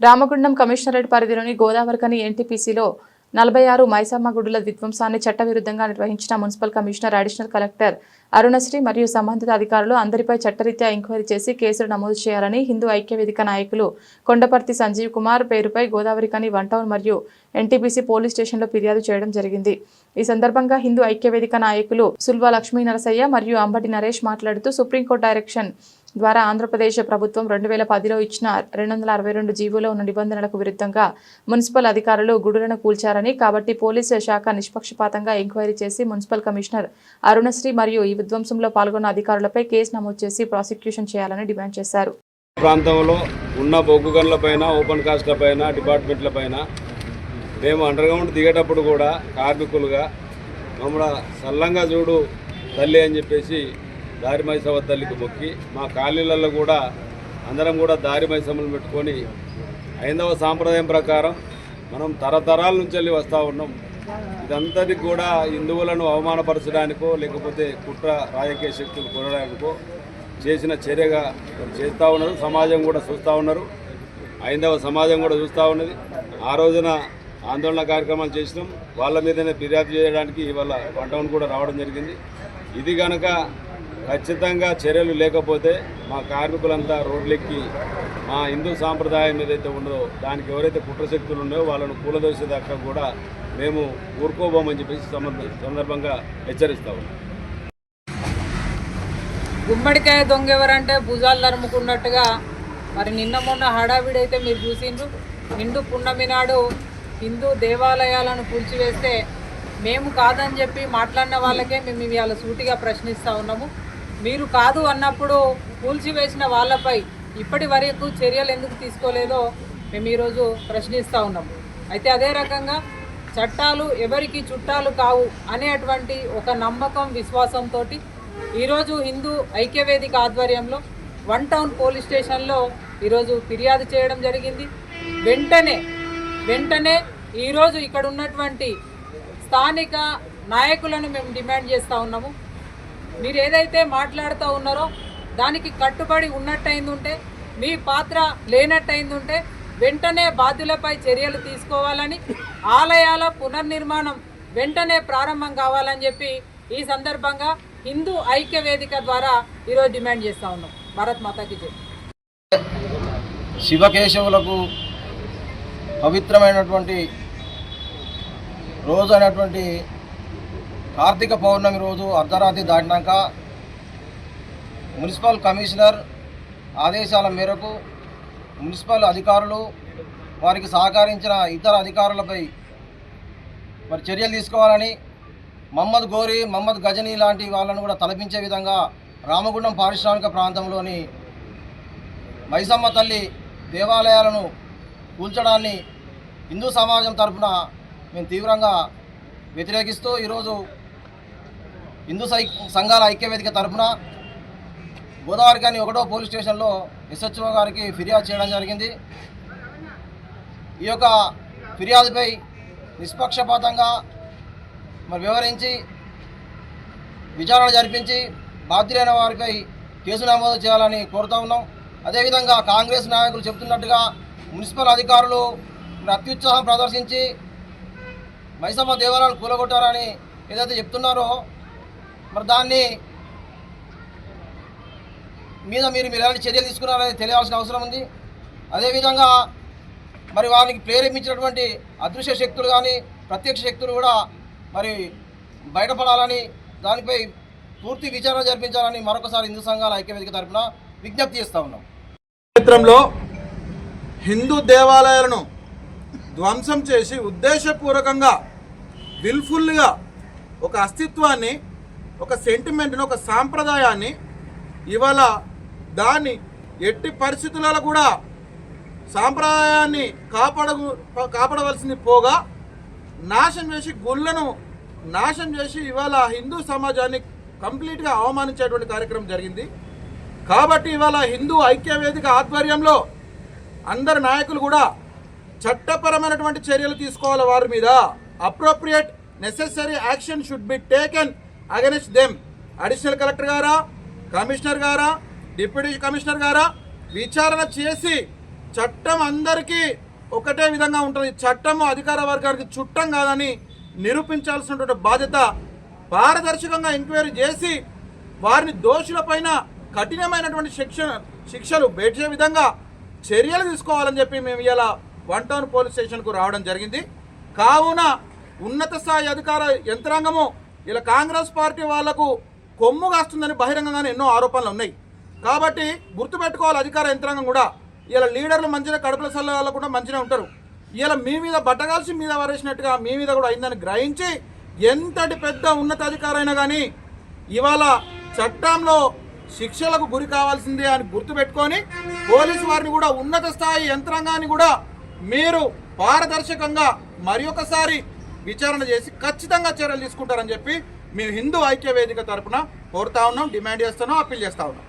Ramagundam commissionerate పరిధిలోని గోదావరికని ఎన్టీపీసీలో నలభై ఆరు మైసమ్మ గుడుల విధ్వంసాన్ని చట్టవిరుద్ధంగా నిర్వహించిన municipal commissioner additional collector Arunasri మరియు సంబంధిత అధికారులు అందరిపై చట్టరీత్యా ఎంక్వైరీ చేసి కేసులు నమోదు చేయాలని హిందూ ఐక్యవేదిక నాయకులు కొండపర్తి సంజీవ్ కుమార్ పేరుపై గోదావరికని వన్ టౌన్ మరియు ఎన్టీపీసీ పోలీస్ స్టేషన్లో ఫిర్యాదు చేయడం జరిగింది. ఈ సందర్భంగా హిందూ ఐక్యవేదిక నాయకులు సుల్వా లక్ష్మీ నరసయ్య మరియు అంబటి నరేష్ మాట్లాడుతూ సుప్రీంకోర్టు డైరెక్షన్ ద్వారా ఆంధ్రప్రదేశ్ ప్రభుత్వం రెండు వేల పదిలో ఇచ్చిన రెండు వందల అరవై రెండు జీవోలో ఉన్న నిబంధనలకు విరుద్ధంగా మున్సిపల్ అధికారులు గుడులను కూల్చారని కాబట్టి పోలీసు శాఖ నిష్పక్షపాతంగా ఎంక్వైరీ చేసి మున్సిపల్ కమిషనర్ అరుణశ్రీ మరియు ఈ విధ్వంసంలో పాల్గొన్న అధికారులపై కేసు నమోదు చేసి ప్రాసిక్యూషన్ చేయాలని డిమాండ్ చేశారు. ప్రాంతంలో ఉన్న బొగ్గు గన్లపైన ఓపెన్ కాస్ట్ల పైన డిపార్ట్మెంట్ల పైన మేము అండర్గ్రౌండ్ దిగేటప్పుడు కూడా కార్మికులుగా మమ్మల్ని సల్లంగా చూడు తల్లి అని చెప్పేసి దారి మైసవ తల్లికి మొక్కి మా కాలనీలలో కూడా అందరం కూడా దారి పెట్టుకొని ఐందవ సాంప్రదాయం ప్రకారం మనం తరతరాల నుంచి వెళ్ళి వస్తూ ఉన్నాం. ఇదంతటి కూడా హిందువులను అవమానపరచడానికో లేకపోతే కుట్ర రాజకీయ శక్తులు కొనడానికో చేసిన చర్యగా చేస్తూ ఉన్నారు. సమాజం కూడా చూస్తూ ఉన్నారు. ఐందవ సమాజం కూడా చూస్తూ ఉన్నది. ఆ రోజున ఆందోళన కార్యక్రమాలు చేసినాం. వాళ్ళ మీదనే ఫిర్యాదు చేయడానికి ఇవాళ వంటౌన్ కూడా రావడం జరిగింది. ఇది కనుక ఖచ్చితంగా చర్యలు లేకపోతే మా కార్మికులంతా రోడ్లెక్కి మా హిందూ సాంప్రదాయం ఏదైతే ఉండదో దానికి ఎవరైతే కుట్రశక్తులు ఉన్నాయో వాళ్ళను కూలదోసేదాకా కూడా మేము ఊరుకోబోమని చెప్పేసి సంబంధ సందర్భంగా హెచ్చరిస్తా ఉన్నాం. గుమ్మడికాయ దొంగ ఎవరంటే భుజాలు నరుముకున్నట్టుగా మరి నిన్న మొన్న హడావిడైతే మీరు చూసిండ్రు. నిండు పున్నమి నాడు హిందూ దేవాలయాలను కూల్చివేస్తే మేము కాదని చెప్పి మాట్లాడిన వాళ్ళకే మేము ఇవాళ సూటిగా ప్రశ్నిస్తూ ఉన్నాము. మీరు కాదు అన్నప్పుడు కూల్చివేసిన వాళ్ళపై ఇప్పటి వరకు చర్యలు ఎందుకు తీసుకోలేదో మేము ఈరోజు ప్రశ్నిస్తూ ఉన్నాము అయితే అదే రకంగా చట్టాలు ఎవరికి చుట్టాలు కావు అనేటువంటి ఒక నమ్మకం విశ్వాసంతో ఈరోజు హిందూ ఐక్యవేదిక ఆధ్వర్యంలో వన్ టౌన్ పోలీస్ స్టేషన్లో ఈరోజు ఫిర్యాదు చేయడం జరిగింది. వెంటనే వెంటనే ఈరోజు ఇక్కడ ఉన్నటువంటి స్థానిక నాయకులను మేము డిమాండ్ చేస్తూ ఉన్నాము. మీరు ఏదైతే మాట్లాడుతూ ఉన్నారో దానికి కట్టుబడి ఉన్నట్టయిందుంటే మీ పాత్ర లేనట్టయిందుంటే వెంటనే బాధ్యులపై చర్యలు తీసుకోవాలని ఆలయాల పునర్నిర్మాణం వెంటనే ప్రారంభం కావాలని చెప్పి ఈ సందర్భంగా హిందూ ఐక్య వేదిక ద్వారా ఈరోజు డిమాండ్ చేస్తూ ఉన్నాం. భారత్ మాతాకి జై. శివకేశవులకు పవిత్రమైనటువంటి రోజు అయినటువంటి కార్తీక పౌర్ణమి రోజు అర్ధరాత్రి దాటినాక మున్సిపల్ కమిషనర్ ఆదేశాల మేరకు మున్సిపల్ అధికారులు వారికి సహకరించిన ఇతర అధికారులపై మరి చర్యలు తీసుకోవాలని మహమ్మద్ గోరి మహమ్మద్ గజనీ లాంటి వాళ్ళను కూడా తలపించే విధంగా రామగుండం పారిశ్రామిక ప్రాంతంలోని మైసమ్మ తల్లి దేవాలయాలను కూల్చడాన్ని హిందూ సమాజం తరపున మేము తీవ్రంగా వ్యతిరేకిస్తూ ఈరోజు హిందూ సై సంఘాల ఐక్యవేదిక తరఫున గోదావరి కానీ ఒకటో పోలీస్ స్టేషన్లో ఎస్హెచ్ఓ గారికి ఫిర్యాదు చేయడం జరిగింది. ఈ యొక్క ఫిర్యాదుపై నిష్పక్షపాతంగా మరి వివరించి విచారణ జరిపించి బాధ్యులైన వారిపై కేసు నమోదు చేయాలని కోరుతా ఉన్నాం. అదేవిధంగా కాంగ్రెస్ నాయకులు చెబుతున్నట్టుగా మున్సిపల్ అధికారులు అత్యుత్సాహం ప్రదర్శించి మైసమ్మ దేవాలయాలు కూలగొట్టారని ఏదైతే చెప్తున్నారో మరి దాన్ని మీద మీరు మీరు ఎలాంటి చర్యలు తీసుకున్నారని తెలియాల్సిన అవసరం ఉంది. అదేవిధంగా మరి వారికి ప్రేరేపించినటువంటి అదృశ్య శక్తులు కానీ ప్రత్యక్ష శక్తులు కూడా మరి బయటపడాలని దానిపై పూర్తి విచారణ జరిపించాలని మరొకసారి హిందూ సంఘాల ఐక్యవేదిక తరఫున విజ్ఞప్తి చేస్తూ ఉన్నాం. క్షేత్రంలో హిందూ దేవాలయాలను ధ్వంసం చేసి ఉద్దేశపూర్వకంగా విల్ఫుల్గా ఒక అస్తిత్వాన్ని ఒక సెంటిమెంట్ని ఒక సాంప్రదాయాన్ని ఇవాళ దాన్ని ఎట్టి పరిస్థితులలో కూడా సాంప్రదాయాన్ని కాపాడ కాపాడవలసింది పోగా నాశనం చేసి గుళ్ళను నాశనం చేసి ఇవాళ హిందూ సమాజాన్ని కంప్లీట్గా అవమానించేటువంటి కార్యక్రమం జరిగింది. కాబట్టి ఇవాళ హిందూ ఐక్య వేదిక ఆధ్వర్యంలో అందరు నాయకులు కూడా చట్టపరమైనటువంటి చర్యలు తీసుకోవాలి వారి మీద. Appropriate necessary action should be taken against them additional collector గారా? కమిషనర్ గారా? డిప్యూటీ కమిషనర్ గారా? విచారణ చేసి చట్టం అందరికీ ఒకటే విధంగా ఉంటుంది. చట్టము అధికార వర్గానికి చుట్టం కాదని నిరూపించాల్సినటువంటి బాధ్యత పారదర్శకంగా ఎంక్వైరీ చేసి వారిని దోషులపైన కఠినమైనటువంటి శిక్ష శిక్షలు పెట్టే విధంగా చర్యలు తీసుకోవాలని చెప్పి మేము ఇలా వన్ టౌన్ పోలీస్ స్టేషన్కు రావడం జరిగింది. కావున ఉన్నత స్థాయి అధికార యంత్రాంగము ఇలా కాంగ్రెస్ పార్టీ వాళ్ళకు కొమ్ము కాస్తుందని బహిరంగంగానే ఎన్నో ఆరోపణలు ఉన్నాయి. కాబట్టి గుర్తుపెట్టుకోవాలి అధికార యంత్రాంగం కూడా. ఇలా లీడర్లు మంచిగా కడుపుల సల్ల వాళ్ళు కూడా మంచిగా ఉంటారు. ఇలా మీ మీద బట్టగాల్సి మీద వరేసినట్టుగా మీ మీద కూడా అయిందని గ్రహించి ఎంతటి పెద్ద ఉన్నతాధికారైనా కానీ ఇవాళ చట్టంలో శిక్షలకు గురి కావాల్సిందే అని గుర్తుపెట్టుకొని పోలీసు వారిని కూడా ఉన్నత స్థాయి యంత్రాంగాన్ని కూడా మీరు పారదర్శకంగా మరి ఒకసారి విచారణ చేసి ఖచ్చితంగా చర్యలు తీసుకుంటారని చెప్పి మేము హిందూ ఐక్య వేదిక తరపున కోరుతా ఉన్నాం డిమాండ్ చేస్తున్నాం అప్పీల్ చేస్తా ఉన్నాం.